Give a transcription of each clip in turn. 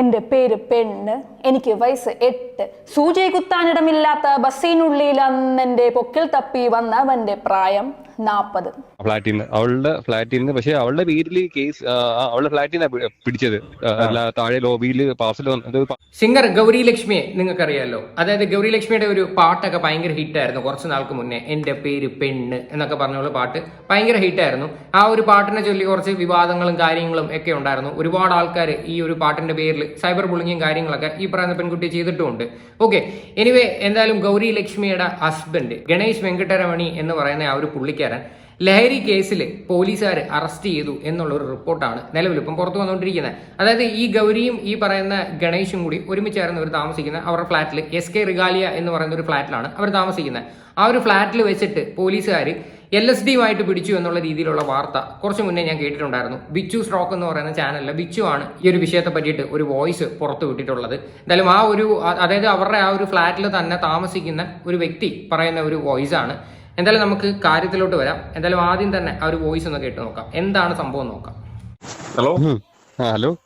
എന്റെ പേര് പെണ്ണ് എനിക്ക് വയസ്സ് എട്ട്. സൂചി കുത്താനിടമില്ലാത്ത ബസ്സിനുള്ളിൽ അന്നെന്റെ പൊക്കിൽ തപ്പി വന്നവന്റെ പ്രായം. നാപ്പത്. ഫ്ലാറ്റിൽ നിന്ന്. അവളുടെ ഫ്ലാറ്റിൽ നിന്ന്. പക്ഷെ അവളുടെ വീട്ടിൽ കേസ് അവളുടെ ഫ്ലാറ്റിൽ നിന്നാണ് പിടിച്ചത്. താഴെ ലോബിയിൽ പാർസൽ വന്നത് സിംഗർ ഗൗരി ലക്ഷ്മിയെ നിങ്ങൾക്കറിയാലോ. അതായത് ഗൗരി ലക്ഷ്മിയുടെ ഒരു പാട്ടൊക്കെ ഭയങ്കര ഹിറ്റായിരുന്നു കുറച്ച് നാൾക്ക് മുന്നേ. എന്റെ പേര് പെണ്ണ് എന്നൊക്കെ പറഞ്ഞുള്ള പാട്ട് ഭയങ്കര ഹിറ്റായിരുന്നു. ആ ഒരു പാട്ടിനെ ചൊല്ലി കുറച്ച് വിവാദങ്ങളും കാര്യങ്ങളും ഒക്കെ ഉണ്ടായിരുന്നു. ഒരുപാട് ആൾക്കാർ ഈ ഒരു പാട്ടിന്റെ പേരിൽ സൈബർ ബുള്ളിങ്ങും കാര്യങ്ങളൊക്കെ ഈ പറയുന്ന പെൺകുട്ടി ചെയ്തിട്ടുമുണ്ട്. ഓക്കെ എനിവേ എന്തായാലും ഗൗരി ലക്ഷ്മിയുടെ ഹസ്ബൻഡ് ഗണേഷ് വെങ്കട്ടരമണി എന്ന് പറയുന്ന ആ ഒരു പുള്ളിക്കാരൻ ലഹരി കേസിൽ പോലീസുകാർ അറസ്റ്റ് ചെയ്തു എന്നുള്ള ഒരു റിപ്പോർട്ടാണ് നിലവിൽ ഇപ്പം പുറത്തു വന്നുകൊണ്ടിരിക്കുന്നത്. അതായത് ഈ ഗൗരിയും ഈ പറയുന്ന ഗണേഷും കൂടി ഒരുമിച്ചായിരുന്നു അവർ താമസിക്കുന്നത് അവരുടെ ഫ്ലാറ്റിൽ എസ് കെ റിഗാലിയ എന്ന് പറയുന്ന ഒരു ഫ്ലാറ്റിലാണ് അവർ താമസിക്കുന്നത്. ആ ഒരു ഫ്ലാറ്റിൽ വെച്ചിട്ട് പോലീസുകാർ എൽ എസ് ആയിട്ട് പിടിച്ചു എന്നുള്ള രീതിയിലുള്ള വാർത്ത കുറച്ച് മുന്നേ ഞാൻ കേട്ടിട്ടുണ്ടായിരുന്നു. ബിച്ചു സ്ട്രോക്ക് എന്ന് പറയുന്ന ചാനലിൽ ബിച്ചു ആണ് ഈ ഒരു വിഷയത്തെ പറ്റിയിട്ട് ഒരു വോയിസ് പുറത്തു വിട്ടിട്ടുള്ളത്. എന്തായാലും ആ ഒരു അതായത് അവരുടെ ആ ഒരു ഫ്ലാറ്റിൽ തന്നെ താമസിക്കുന്ന ഒരു വ്യക്തി പറയുന്ന ഒരു വോയിസ് ആണ് എന്തായാലും നമുക്ക് കാര്യത്തിലോട്ട് വരാം. എന്തായാലും ആദ്യം തന്നെ ആ ഒരു വോയിസ് ഒന്ന് കേട്ട് നോക്കാം. എന്താണ് സംഭവം നോക്കാം. ഹലോ? ആ ഹലോ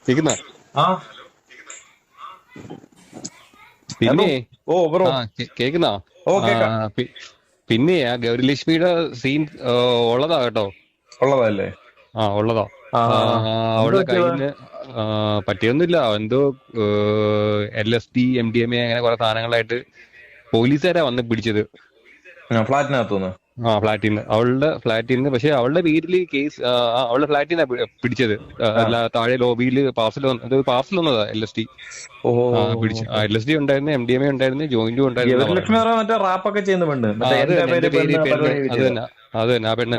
പിന്നെ? ഓ ബ്രോ. ആ കേ- കേക്കുന്നാ ഓ, കേക്കാം. ആ, പി- പിന്നെ ആ ഗൗരിലക്ഷ്മിയുടെ സീൻ ഉള്ളതാ കേട്ടോ. ഉള്ളതല്ലേ? ആ ഉള്ളതാ. ആ, ആ, അവളുടെ എന്ത് പറ്റിയതാ? പറ്റിയൊന്നുമില്ല. എന്തോ L S D M D M A അങ്ങനെ കുറെ സാധനങ്ങളായിട്ട് പോലീസുകാരാ വന്ന് പിടിച്ചത്. ഫ്ലാറ്റിനകത്തുനിന്ന്. ആ ഫ്ലാറ്റിൽ നിന്ന് അവളുടെ ഫ്ലാറ്റിൽ നിന്ന് പക്ഷെ അവളുടെ വീട്ടിൽ കേസ് അവളുടെ ഫ്ലാറ്റിൽ നിന്നാണ് പിടിച്ചത്. അല്ല താഴെ ലോബിയിൽ പാർസൽ വന്നത് പാർസൽ വന്നതാ എൽ എസ് ടി ഓഹോ പിടിച്ചു. എൽ എസ് ഡി ഉണ്ടായിരുന്നു എം ഡി എം എ ഉണ്ടായിരുന്നു ജോയിന്റും ഉണ്ടായിരുന്നു മറ്റേ റാപ്പൊക്കെ ചെയ്യുന്ന പെണ്ണ്. മറ്റേ അത് തന്നെ, അത് തന്നെ അത് തന്നെ ആ പെണ്ണ്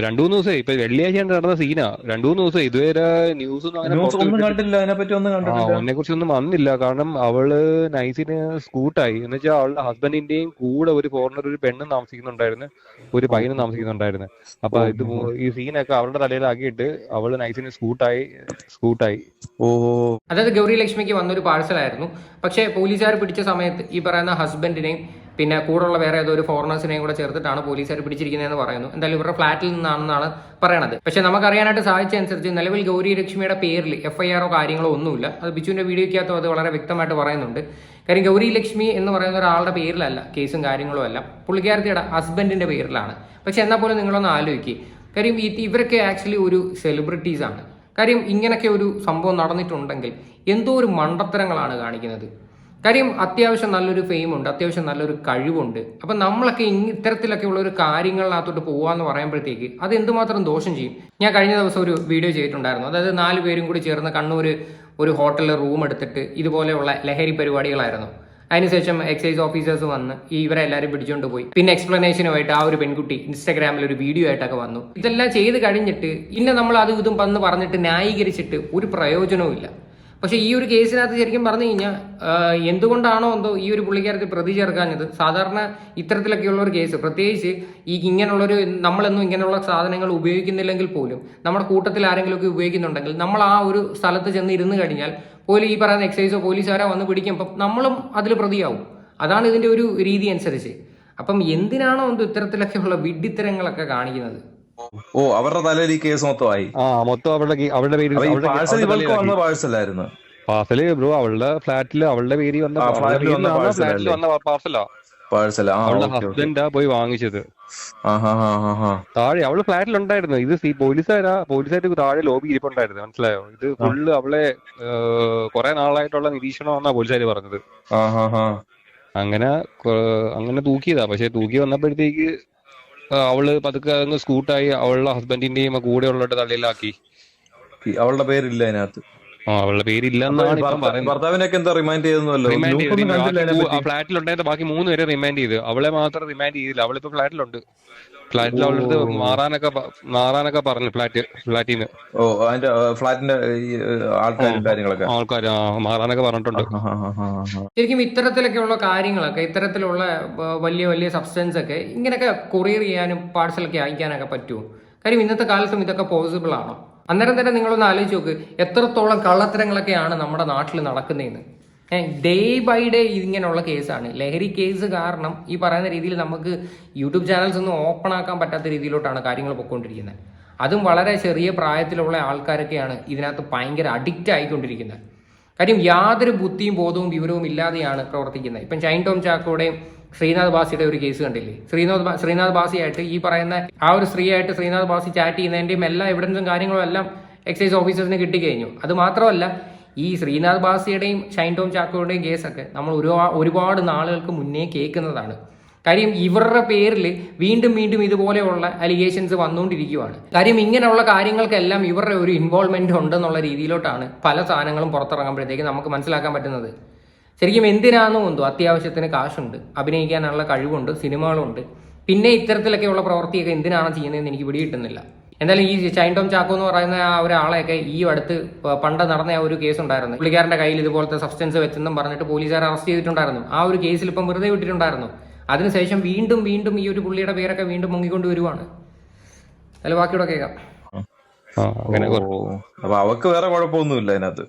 രണ്ടു മൂന്ന് ദിവസമായി. ഇപ്പൊ വെള്ളിയാഴ്ച നടന്ന സീനാ. രണ്ടു മൂന്ന് ദിവസം ഇതുവരെ ന്യൂസ് ഒന്നും ഒന്നും. കണ്ടില്ല ഒന്നും ആ കണ്ടിട്ടില്ല. ഒന്നിനെ വന്നില്ല. കാരണം അവൾ നൈസിന് സ്കൂട്ടായി. എന്ന് വെച്ചാൽ അവളുടെ ഹസ്ബൻഡിന്റെയും കൂടെ ഒരു ഫോറിനർ ഒരു പെണ്ണും താമസിക്കുന്നുണ്ടായിരുന്നു. ഒരു പയ്യനും താമസിക്കുന്നുണ്ടായിരുന്നു. അപ്പൊ ഇത് ഈ സീനൊക്കെ അവളുടെ തലയിലാക്കിയിട്ട് അവൾ നൈസിന് സ്കൂട്ടായി സ്കൂട്ടായി. ഓ. അതായത് ഗൗരി ലക്ഷ്മിക്ക് വന്നൊരു പാഴ്സലായിരുന്നു. പക്ഷേ പോലീസുകാർ പിടിച്ച സമയത്ത് ഈ പറയുന്ന ഹസ്ബൻഡിനെയും പിന്നെ കൂടെയുള്ള വേറെ ഏതോ ഒരു ഫോറിനേഴ്സിനെയും കൂടെ ചേർത്തിട്ടാണ് പോലീസുകാർ പിടിച്ചിരിക്കുന്നതെന്ന് പറയുന്നു. എന്തായാലും ഇവരുടെ ഫ്ലാറ്റിൽ നിന്നാണെന്നാണ് പറയണത്. പക്ഷെ നമുക്കറിയാനായിട്ട് സാധിച്ചതനുസരിച്ച് നിലവിൽ ഗൗരി ലക്ഷ്മിയുടെ പേരിൽ എഫ് ഐ ആറോ കാര്യങ്ങളോ ഒന്നുമില്ല. അത് ബിജുവിന്റെ വീഡിയോയ്ക്കകത്തും അത് വളരെ വ്യക്തമായിട്ട് പറയുന്നുണ്ട്. കാര്യം ഗൗരി ലക്ഷ്മി എന്ന് പറയുന്ന ഒരാളുടെ പേരിലല്ല കേസും കാര്യങ്ങളും അല്ല പുള്ളിക്കാരത്തിയുടെ ഹസ്ബൻഡിന്റെ പേരിലാണ്. പക്ഷെ എന്നാൽ പോലും നിങ്ങളൊന്ന് ആലോചിക്കുക കാര്യം ഇവരൊക്കെ ആക്ച്വലി ഒരു സെലിബ്രിറ്റീസ് ആണ് കാര്യം ഇങ്ങനൊക്കെ ഒരു സംഭവം നടന്നിട്ടുണ്ടെങ്കിൽ എന്തോ ഒരു മണ്ടത്തരങ്ങളാണ് കാണിക്കുന്നത്. കാര്യം അത്യാവശ്യം നല്ലൊരു ഫെയിം ഉണ്ട് അത്യാവശ്യം നല്ലൊരു കഴിവുണ്ട്. അപ്പം നമ്മളൊക്കെ ഇത്തരത്തിലൊക്കെ ഉള്ള ഒരു കാര്യങ്ങളിനകത്തോട്ട് പോവാന്ന് പറയുമ്പോഴത്തേക്ക് അത് എന്തുമാത്രം ദോഷം ചെയ്യും? ഞാൻ കഴിഞ്ഞ ദിവസം ഒരു വീഡിയോ ചെയ്തിട്ടുണ്ടായിരുന്നു. അതായത് നാല് പേരും കൂടി ചേർന്ന് കണ്ണൂർ ഒരു ഹോട്ടലിൽ റൂം എടുത്തിട്ട് ഇതുപോലെയുള്ള ലഹരി പരിപാടികളായിരുന്നു. അതിനുശേഷം എക്സൈസ് ഓഫീസേഴ്സ് വന്ന് ഇവരെ എല്ലാവരും പിടിച്ചുകൊണ്ട് പോയി. പിന്നെ എക്സ്പ്ലനേഷനുമായിട്ട് ആ ഒരു പെൺകുട്ടി ഇൻസ്റ്റാഗ്രാമിൽ ഒരു വീഡിയോ ആയിട്ടൊക്കെ വന്നു. ഇതെല്ലാം ചെയ്ത് കഴിഞ്ഞിട്ട് ഇന്നെ നമ്മൾ അതും ഇതും വന്ന് പറഞ്ഞിട്ട് ന്യായീകരിച്ചിട്ട് ഒരു പ്രയോജനവും പക്ഷെ ഈ ഒരു കേസിനകത്ത് ശരിക്കും പറഞ്ഞു കഴിഞ്ഞാൽ എന്തുകൊണ്ടാണോ എന്തോ ഈ ഒരു പുള്ളിക്കാരത്തിൽ പ്രതി ചേർക്കാഞ്ഞത്? സാധാരണ ഇത്തരത്തിലൊക്കെയുള്ള ഒരു കേസ്. പ്രത്യേകിച്ച് ഈ ഇങ്ങനെയുള്ളൊരു നമ്മളെന്നും ഇങ്ങനെയുള്ള സാധനങ്ങൾ ഉപയോഗിക്കുന്നില്ലെങ്കിൽ പോലും നമ്മുടെ കൂട്ടത്തിൽ ആരെങ്കിലുമൊക്കെ ഉപയോഗിക്കുന്നുണ്ടെങ്കിൽ നമ്മൾ ആ ഒരു സ്ഥലത്ത് ചെന്ന് ഇരുന്ന് കഴിഞ്ഞാൽ പോലും ഈ പറയുന്ന എക്സൈസോ പോലീസുകാരോ വന്ന് പിടിക്കുമ്പം നമ്മളും അതിൽ പ്രതിയാവും. അതാണ് ഇതിന്റെ ഒരു രീതി അനുസരിച്ച്. അപ്പം എന്തിനാണോ എന്തോ ഇത്തരത്തിലൊക്കെയുള്ള വിഡ്ഢിത്തരങ്ങളൊക്കെ കാണിക്കുന്നത്? ഓ അവരുടെ തലയിൽ ഈ കേസ് മൊത്തമായി ആ മൊത്തം അവരുടെ അവരുടെ പേര് പാഴ്സൽ ഇവൾക്ക് വന്ന. പാഴ്സലായിരുന്നു. പാഴ്സൽ ബ്രോ അവളുടെ ഫ്ലാറ്റിൽ അവളുടെ പേര് വന്ന പാഴ്സലാ ഫ്ലാറ്റിൽ വന്ന അവളുടെ ഓക്കെ ഹസ്ബൻഡാ പോയി വാങ്ങിച്ചത്. താഴെ അവൾ ഫ്ലാറ്റിൽ ഉണ്ടായിരുന്നു ഇത് സി പോലീസുകാരാ പോലീസുകാർക്ക് താഴെ ലോബി ഇരിപ്പുണ്ടായിരുന്നു. മനസ്സിലായോ? ഇത് ഫുള്ള് അവളെ കുറെ നാളായിട്ടുള്ള നിരീക്ഷണമാണെന്നാ പോലീസുകാർ പറഞ്ഞത്. അങ്ങനെ അങ്ങനെ തൂക്കിയതാ. പക്ഷെ തൂക്കി വന്നപ്പോഴത്തേക്ക് അവൾ പതുക്കെ അങ്ങ് സ്കൂട്ടായി അവളുടെ ഹസ്ബൻഡിന്റെയും കൂടെ ഉള്ളവരുടെ തലയിലാക്കി. ഈ അവളുടെ പേരില്ല അതിനകത്ത്. അവളുടെ പേരില്ലെന്നാണ് ഭർത്താവിനൊക്കെ എന്താ റിമൈൻഡ് ചെയ്തെന്നല്ലോ റിമാൻഡ് ആ ഫ്ലാറ്റിൽ ഉണ്ടായിരുന്ന ബാക്കി മൂന്ന് പേരെ റിമൈൻഡ് ചെയ്ത്. അവളെ മാത്രം റിമൈൻഡ് ചെയ്തില്ല. അവളിപ്പോ ഫ്ലാറ്റിലുണ്ട്. ഫ്ലാറ്റിൽ അവളുടെ അടുത്ത് മാറാനൊക്കെ മാറാനൊക്കെ പറഞ്ഞു ഫ്ലാറ്റ് ഫ്ലാറ്റിൽ ഓ അതിന്റെ ഫ്ലാറ്റിന്റെ ആൾക്കാരും കാര്യങ്ങളൊക്കെ. ആൾക്കാർ മാറാനൊക്കെ പറഞ്ഞിട്ടുണ്ട്. ശരിക്കും ഇത്തരത്തിലൊക്കെ ഇത്തരത്തിലൊക്കെയുള്ള കാര്യങ്ങളൊക്കെ ഇത്തരത്തിലുള്ള വലിയ വലിയ സബ്സ്റ്റൻസ് ഒക്കെ ഇങ്ങനെയൊക്കെ കൊറിയർ ചെയ്യാനും പാഴ്സലൊക്കെ അയക്കാനൊക്കെ പറ്റുമോ? കാര്യം ഇന്നത്തെ കാലത്തും ഇതൊക്കെ പോസിബിൾ ആണോ? അന്നേരം തന്നെ നിങ്ങളൊന്ന് ആലോചിച്ച് നോക്ക് എത്രത്തോളം കള്ളത്തരങ്ങളൊക്കെയാണ് നമ്മുടെ നാട്ടിൽ നടക്കുന്നതെന്ന്. ഡേ ബൈ ഡേ ഇങ്ങനെയുള്ള കേസാണ്. ലഹരി കേസ് കാരണം ഈ പറയുന്ന രീതിയിൽ നമുക്ക് യൂട്യൂബ് ചാനൽസ് ഒന്നും ഓപ്പൺ ആക്കാൻ പറ്റാത്ത രീതിയിലോട്ടാണ് കാര്യങ്ങൾ പൊയ്ക്കൊണ്ടിരിക്കുന്നത്. അതും വളരെ ചെറിയ പ്രായത്തിലുള്ള ആൾക്കാരൊക്കെയാണ് ഇതിനകത്ത് ഭയങ്കര അഡിക്റ്റ് ആയിക്കൊണ്ടിരിക്കുന്നത്. കാര്യം യാതൊരു ബുദ്ധിയും ബോധവും വിവരവും ഇല്ലാതെയാണ് പ്രവർത്തിക്കുന്നത്. ഇപ്പം ചൈൻ ടോം ചാക്കോയുടെയും ശ്രീനാഥ് ബാസിയുടെ ഒരു കേസ് കണ്ടില്ലേ? ശ്രീനാഥ് ശ്രീനാഥ് ബാസിയായിട്ട് ഈ പറയുന്ന ആ ഒരു സ്ത്രീയായിട്ട് ശ്രീനാഥ് ബാസി ചാറ്റ് ചെയ്യുന്നതിന്റെയും എല്ലാ എവിഡൻസും കാര്യങ്ങളും എല്ലാം എക്സൈസ് ഓഫീസേഴ്സിന് കിട്ടിക്കഴിഞ്ഞു. അത് മാത്രമല്ല ഈ ശ്രീനാഥ് ബാസിയുടെയും ഷൈൻ ടോം ചാക്കോയുടെയും കേസൊക്കെ നമ്മൾ ഒരുപാട് നാളുകൾക്ക് മുന്നേ കേൾക്കുന്നതാണ്. കാര്യം ഇവരുടെ പേരിൽ വീണ്ടും വീണ്ടും ഇതുപോലെയുള്ള അലിഗേഷൻസ് വന്നുകൊണ്ടിരിക്കുകയാണ് കാര്യം ഇങ്ങനെയുള്ള കാര്യങ്ങൾക്കെല്ലാം ഇവരുടെ ഒരു ഇൻവോൾവ്മെന്റ് ഉണ്ടെന്നുള്ള രീതിയിലോട്ടാണ് പല സാധനങ്ങളും പുറത്തിറങ്ങുമ്പോഴത്തേക്ക് നമുക്ക് മനസ്സിലാക്കാൻ പറ്റുന്നത്. ശരിക്കും എന്തിനാണെന്നും തോന്നുന്നു അത്യാവശ്യത്തിന് കാശുണ്ട് അഭിനയിക്കാനുള്ള കഴിവുണ്ട് സിനിമകളുണ്ട്. പിന്നെ ഇത്തരത്തിലൊക്കെയുള്ള പ്രവൃത്തിയൊക്കെ എന്തിനാണ് ചെയ്യുന്നതെന്ന് എനിക്ക് പിടികിട്ടുന്നില്ല. എന്തായാലും ഈ ചൈൻ ടോം ചാക്കോ എന്ന് പറയുന്ന ആ ഒരാളെയൊക്കെ ഈ അടുത്ത് പണ്ട് നടന്ന ആ ഒരു കേസ് ഉണ്ടായിരുന്നു. പുള്ളിക്കാരന്റെ കയ്യിൽ ഇതുപോലത്തെ സബ്സ്റ്റൻസ് വെച്ചെന്നും പറഞ്ഞിട്ട് പോലീസുകാർ അറസ്റ്റ് ചെയ്തിട്ടുണ്ടായിരുന്നു. ആ ഒരു കേസിൽ ഇപ്പം വെറുതെ വിട്ടിട്ടുണ്ടായിരുന്നു. അതിനുശേഷം വീണ്ടും വീണ്ടും ഈ ഒരു പുള്ളിയുടെ പേരൊക്കെ വീണ്ടും മുങ്ങിക്കൊണ്ട് വരുവാണ്. അതിൽ ബാക്കിയോടെ കേൾക്കാം. ആ അങ്ങനെ അപ്പൊ അവക്ക് വേറെ കുഴപ്പമൊന്നുമില്ല അതിനകത്ത്.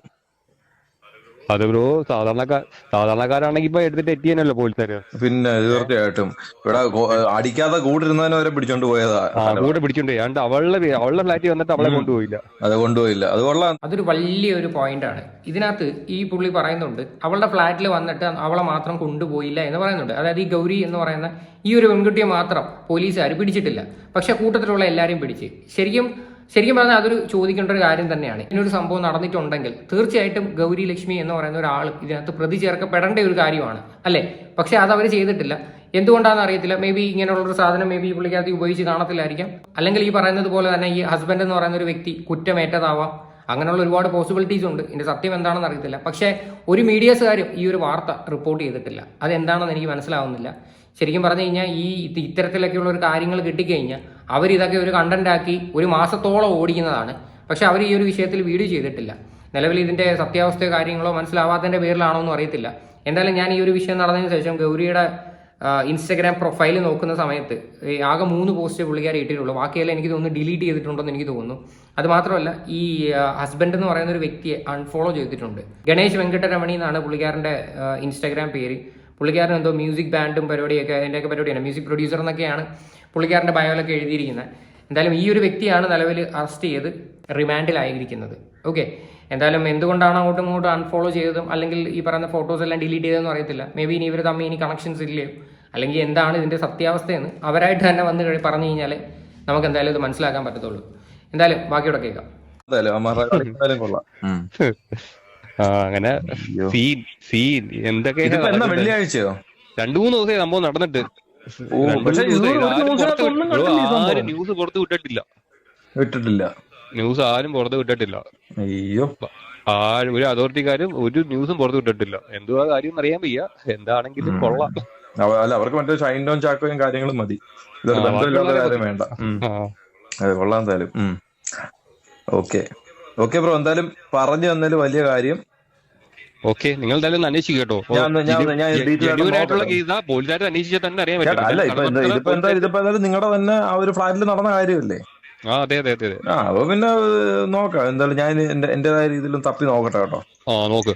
അത് ബ്രോ സാധാരണക്കാർ സാധാരണക്കാരാണെങ്കിൽ ഇപ്പൊ എടുത്തിട്ട് എത്തിയനല്ലോ പോലീസുകാര്? പിന്നെ തീർച്ചയായിട്ടും. ഇവിടെ അടിക്കാതെ കൂടിരുന്നതിനെ വരെ പിടിച്ചോണ്ട് പോയതാ. കൂടെ പിടിച്ചോണ്ട് പോയി. അതുകൊണ്ട് അവളുടെ അവളുടെ ഫ്ലാറ്റിൽ വന്നിട്ട് അവളെ കൊണ്ടുപോയില്ല. അത് കൊണ്ടുപോയില്ല. അത് കൊള്ളാം. അതൊരു വലിയൊരു പോയിന്റ് ആണ് ഇതിനകത്ത് ഈ പുള്ളി പറയുന്നുണ്ട് അവളുടെ ഫ്ലാറ്റിൽ വന്നിട്ട് അവളെ മാത്രം കൊണ്ടുപോയില്ല എന്ന് പറയുന്നുണ്ട്. അതായത് ഈ ഗൗരി എന്ന് പറയുന്ന ഈ ഒരു പെൺകുട്ടിയെ മാത്രം പോലീസുകാർ പിടിച്ചിട്ടില്ല. പക്ഷെ കൂട്ടത്തിലുള്ള എല്ലാവരെയും പിടിച്ച്. ശരിക്കും ശരിക്കും പറഞ്ഞാൽ അതൊരു ചോദിക്കേണ്ട ഒരു കാര്യം തന്നെയാണ്. ഇങ്ങനൊരു സംഭവം നടന്നിട്ടുണ്ടെങ്കിൽ തീർച്ചയായിട്ടും ഗൗരി ലക്ഷ്മി എന്ന് പറയുന്ന ഒരാൾ ഇതിനകത്ത് പ്രതി ചേർക്കപ്പെടേണ്ട ഒരു കാര്യമാണ് അല്ലേ? പക്ഷെ അത് അവർ ചെയ്തിട്ടില്ല. എന്തുകൊണ്ടാണെന്ന് അറിയത്തില്ല. മേ ബി ഇങ്ങനെയുള്ളൊരു സാധനം മേ ബി പുള്ളിക്കകത്ത് ഉപയോഗിച്ച് കാണത്തില്ലായിരിക്കാം. അല്ലെങ്കിൽ ഈ പറയുന്നത് പോലെ തന്നെ ഈ ഹസ്ബൻഡ് എന്ന് പറയുന്ന ഒരു വ്യക്തി കുറ്റമേറ്റതാവാം. അങ്ങനെയുള്ള ഒരുപാട് പോസിബിലിറ്റീസ് ഉണ്ട്. ഇതിന്റെ സത്യം എന്താണെന്ന് അറിയത്തില്ല. പക്ഷേ ഒരു മീഡിയസുകാരും ഈ ഒരു വാർത്ത റിപ്പോർട്ട് ചെയ്തിട്ടില്ല. അതെന്താണെന്ന് എനിക്ക് മനസ്സിലാവുന്നില്ല. ശരിക്കും പറഞ്ഞു കഴിഞ്ഞാൽ ഈ ഇത് ഇത്തരത്തിലൊക്കെയുള്ള ഒരു കാര്യങ്ങൾ കിട്ടിക്കഴിഞ്ഞാൽ അവർ ഇതൊക്കെ ഒരു കണ്ടന്റാക്കി ഒരു മാസത്തോളം ഓടിക്കുന്നതാണ്. പക്ഷെ അവർ ഈ ഒരു വിഷയത്തിൽ വീഡിയോ ചെയ്തിട്ടില്ല. നിലവിൽ ഇതിന്റെ സത്യാവസ്ഥയോ കാര്യങ്ങളോ മനസ്സിലാവാത്തതിന്റെ പേരിലാണോ എന്ന് അറിയത്തില്ല. എന്തായാലും ഞാൻ ഈ ഒരു വിഷയം നടന്നതിന് ശേഷം ഗൗരിയുടെ ഇൻസ്റ്റഗ്രാം പ്രൊഫൈൽ നോക്കുന്ന സമയത്ത് ആകെ മൂന്ന് പോസ്റ്റ് പുള്ളിക്കാരെ ഇട്ടിട്ടുള്ളൂ. ബാക്കിയെല്ലാം എനിക്ക് തോന്നുന്നു ഡിലീറ്റ് ചെയ്തിട്ടുണ്ടെന്ന് എനിക്ക് തോന്നുന്നു. അത് മാത്രമല്ല ഈ ഹസ്ബൻഡ് എന്ന് പറയുന്ന ഒരു വ്യക്തിയെ അൺഫോളോ ചെയ്തിട്ടുണ്ട്. ഗണേഷ് വെങ്കട്ടരമണി എന്നാണ് പുള്ളിക്കാരന്റെ ഇൻസ്റ്റാഗ്രാം പേര്. പുള്ളിക്കാരൻ എന്തോ മ്യൂസിക് ബാൻഡും പരിപാടിയൊക്കെ അതിന്റെയൊക്കെ പരിപാടിയാണ്. മ്യൂസിക് പ്രൊഡ്യൂസർ എന്നൊക്കെയാണ്. പുള്ളിക്കാരന്റെ ബയോലൊക്കെ എഴുതിയിരിക്കുന്നത്. എന്തായാലും ഈ ഒരു വ്യക്തിയാണ് നിലവിൽ അറസ്റ്റ് ചെയ്ത് റിമാൻഡിലായിരിക്കുന്നത്. ഓക്കെ എന്തായാലും എന്തുകൊണ്ടാണ് അങ്ങോട്ടും ഇങ്ങോട്ടും അൺഫോളോ ചെയ്തതും അല്ലെങ്കിൽ ഈ പറയുന്ന ഫോട്ടോസ് എല്ലാം ഡിലീറ്റ് ചെയ്തതെന്ന് അറിയത്തില്ല. മേ ബി ഇനി ഇവർ തമ്മിൽ ഇനി കണക്ഷൻസ് ഇല്ലയോ? അല്ലെങ്കിൽ എന്താണ് ഇതിന്റെ സത്യാവസ്ഥയെന്ന് അവരായിട്ട് തന്നെ വന്ന് കഴി പറഞ്ഞു കഴിഞ്ഞാൽ നമുക്ക് എന്തായാലും ഇത് മനസ്സിലാക്കാൻ പറ്റത്തുള്ളൂ. എന്തായാലും ബാക്കിയോടെ കേൾക്കാം. അങ്ങനെ. Scene scene? വെള്ളിയാഴ്ചയോ? രണ്ടു മൂന്ന് ദിവസമായി സംഭവം നടന്നിട്ട്. ആരും ന്യൂസ് പുറത്ത് വിട്ടിട്ടില്ല. വിട്ടിട്ടില്ല. ന്യൂസ് ആരും പുറത്ത് വിട്ടിട്ടില്ല. അയ്യോ. ആരും ഒരു അതോറിറ്റിക്കാരും ഒരു ന്യൂസും പുറത്ത് വിട്ടിട്ടില്ല. എന്തുവാ കാര്യം അറിയാൻ വയ്യ. എന്താണെങ്കിലും കൊള്ളാം. അല്ല അവർക്ക് മറ്റേ ഷൈൻ ഡോൺ ചാക്കോയും കാര്യങ്ങളും മതി. ബന്ധമില്ലാത്ത കാര്യം വേണ്ട. അതെ കൊള്ളാം എന്തായാലും. ഓക്കെ. ഓക്കെ ബ്രോ എന്തായാലും പറഞ്ഞു തന്നതിൽ വലിയ കാര്യം. ഓക്കെ നിങ്ങൾ എന്തായാലും അന്വേഷിക്കും കേട്ടോ. നോക്കാം. കേസാ പോലീസുകാർ അന്വേഷിച്ചാൽ തന്നെ അറിയാൻ പറ്റും. നിങ്ങളുടെ തന്നെ ആ ഒരു ഫ്ലാറ്റിൽ നടന്ന കാര്യമല്ലേ? ആ അതെ അതെ അതെ ആ അപ്പൊ പിന്നെ നോക്കാം. എന്തായാലും ഞാൻ എന്റെ എന്റേതായ രീതിയിലും തപ്പി നോക്കട്ടെ കേട്ടോ. ആ നോക്ക്.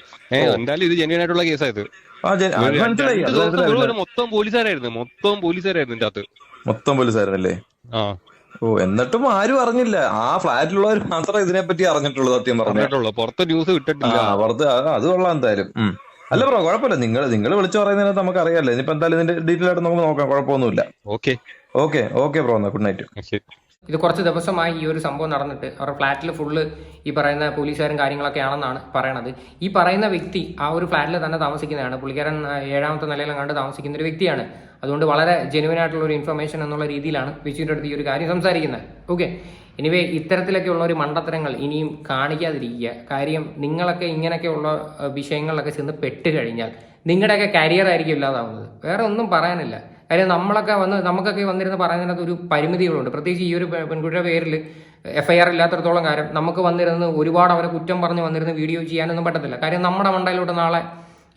എന്തായാലും ഇത് ജെന്യൻ ആയിട്ടുള്ള കേസായത് മൊത്തം പോലീസുകാരായിരുന്നു. മൊത്തം പോലീസുകാരായിരുന്നു ഇതിന്റെ അകത്ത്. മൊത്തം പോലീസായിരുന്നല്ലേ ആ. ഓ എന്നിട്ടും ആരും അറിഞ്ഞില്ല. ആ ഫ്ലാറ്റിലുള്ളവർ മാത്രമേ ഇതിനെ പറ്റി അറിഞ്ഞിട്ടുള്ളൂ സത്യം പറഞ്ഞു. പറഞ്ഞിട്ടുള്ളൂ പുറത്ത് ന്യൂസ് കിട്ടിട്ടില്ല. പുറത്ത് അത് കൊള്ളാം എന്തായാലും. അല്ല ബ്രോ കുഴപ്പമില്ല. നിങ്ങൾ നിങ്ങൾ വിളിച്ചു പറയുന്നതിനകത്ത് നമുക്ക് അറിയാലോ ഇനിയിപ്പോ എന്തായാലും ഇതിന്റെ ഡീറ്റെയിൽ ആയിട്ട് നമുക്ക് നോക്കാം. കുഴപ്പമൊന്നുമില്ല. ഓക്കെ ഓക്കെ ഓക്കെ ബ്രോ എന്നാ. Good night. ഇത് കുറച്ച് ദിവസമായി ഈ ഒരു സംഭവം നടന്നിട്ട് അവരുടെ ഫ്ലാറ്റിൽ ഫുള്ള് ഈ പറയുന്ന പോലീസുകാരും കാര്യങ്ങളൊക്കെ ആണെന്നാണ് പറയണത്. ഈ പറയുന്ന വ്യക്തി ആ ഒരു ഫ്ലാറ്റിൽ തന്നെ താമസിക്കുന്നതാണ്. പുള്ളിക്കാരൻ ഏഴാമത്തെ നിലയിലും കണ്ട് താമസിക്കുന്ന ഒരു വ്യക്തിയാണ്. അതുകൊണ്ട് വളരെ ജെനുവൻ ആയിട്ടുള്ള ഒരു ഇൻഫർമേഷൻ എന്നുള്ള രീതിയിലാണ് വിശുവിന്റെ അടുത്ത് ഈ ഒരു കാര്യം സംസാരിക്കുന്നത്. ഓക്കെ എനിവേ ഇത്തരത്തിലൊക്കെ ഉള്ള ഒരു മണ്ടത്തരങ്ങൾ ഇനിയും കാണിക്കാതിരിക്കുക. കാര്യം നിങ്ങളൊക്കെ ഇങ്ങനെയൊക്കെയുള്ള വിഷയങ്ങളിലൊക്കെ ചെന്ന് പെട്ട് കഴിഞ്ഞാൽ നിങ്ങളുടെയൊക്കെ കരിയർ ആയിരിക്കും ഇല്ലാതാവുന്നത്. വേറെ ഒന്നും പറയാനില്ല. കാര്യം നമ്മളൊക്കെ വന്ന് നമുക്കൊക്കെ വന്നിരുന്ന് പറയുന്നതിനകത്ത് ഒരു പരിമിതികളുണ്ട്. പ്രത്യേകിച്ച് ഈ ഒരു പെൺകുട്ടിയുടെ പേരിൽ എഫ് ഐ ആർ ഇല്ലാത്തടത്തോളം കാര്യം നമുക്ക് വന്നിരുന്ന് ഒരുപാട് അവരെ കുറ്റം പറഞ്ഞ് വന്നിരുന്ന് വീഡിയോ ചെയ്യാനൊന്നും പറ്റത്തില്ല. കാര്യം നമ്മുടെ മണ്ടയിലോട്ട് നാളെ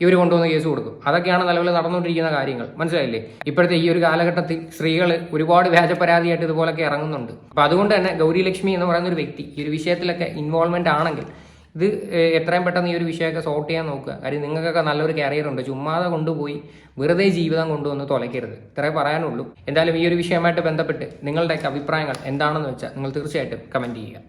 ഇവർ കൊണ്ടുവന്ന് കേസ് കൊടുക്കും. അതൊക്കെയാണ് നിലവിൽ നടന്നുകൊണ്ടിരിക്കുന്ന കാര്യങ്ങൾ. മനസ്സിലായില്ലേ? ഇപ്പോഴത്തെ ഈ ഒരു കാലഘട്ടത്തിൽ സ്ത്രീകൾ ഒരുപാട് വ്യാജ പരാതിയായിട്ട് ഇതുപോലൊക്കെ ഇറങ്ങുന്നുണ്ട്. അപ്പൊ അതുകൊണ്ട് തന്നെ ഗൗരി ലക്ഷ്മി എന്ന് പറയുന്ന ഒരു വ്യക്തി ഈ ഒരു വിഷയത്തിലൊക്കെ ഇൻവോൾവ്മെന്റ് ആണെങ്കിൽ ഇത് എത്രയും പെട്ടെന്ന് ഈ ഒരു വിഷയമൊക്കെ സോർട്ട് ചെയ്യാൻ നോക്കുക. കാര്യം നിങ്ങൾക്കൊക്കെ നല്ലൊരു കരിയർ ഉണ്ട്. ചുമ്മാതെ കൊണ്ടുപോയി വെറുതെ ജീവിതം കൊണ്ടുവന്ന് തുലയ്ക്കരുത്. ഇത്രേ പറയാനുള്ളൂ. എന്തായാലും ഈ ഒരു വിഷയമായിട്ട് ബന്ധപ്പെട്ട് നിങ്ങളുടെയൊക്കെ അഭിപ്രായങ്ങൾ എന്താണെന്ന് വെച്ചാൽ നിങ്ങൾ തീർച്ചയായിട്ടും കമന്റ് ചെയ്യുക.